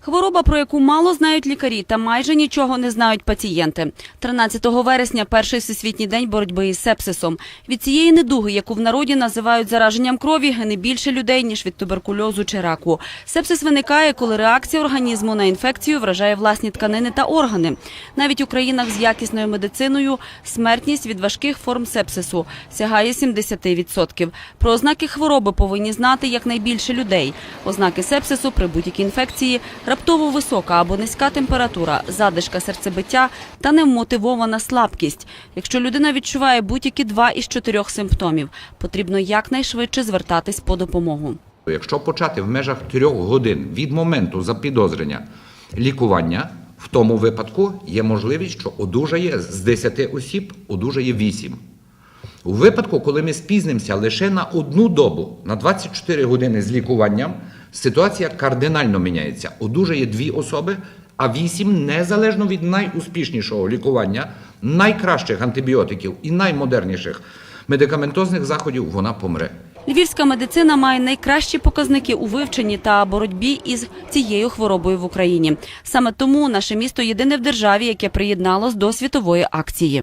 Хвороба, про яку мало знають лікарі та майже нічого не знають пацієнти. 13 вересня – перший всесвітній день боротьби із сепсисом. Від цієї недуги, яку в народі називають зараженням крові, гине більше людей, ніж від туберкульозу чи раку. Сепсис виникає, коли реакція організму на інфекцію вражає власні тканини та органи. Навіть у країнах з якісною медициною смертність від важких форм сепсису сягає 70%. Про ознаки хвороби повинні знати якнайбільше людей. Ознаки сепсису при будь-якій інфекції – раптово висока або низька температура, задишка серцебиття та невмотивована слабкість. Якщо людина відчуває будь-які два із чотирьох симптомів, потрібно якнайшвидше звертатись по допомогу. Якщо почати в межах трьох годин від моменту запідозрення лікування, в тому випадку є можливість, що одужає з 10 осіб, одужає 8. У випадку, коли ми спізнимося лише на одну добу, на 24 години з лікуванням, ситуація кардинально міняється. Одужає дві особи, а 8, незалежно від найуспішнішого лікування, найкращих антибіотиків і наймодерніших медикаментозних заходів, вона помре. Львівська медицина має найкращі показники у вивченні та боротьбі із цією хворобою в Україні. Саме тому наше місто єдине в державі, яке приєдналось до світової акції.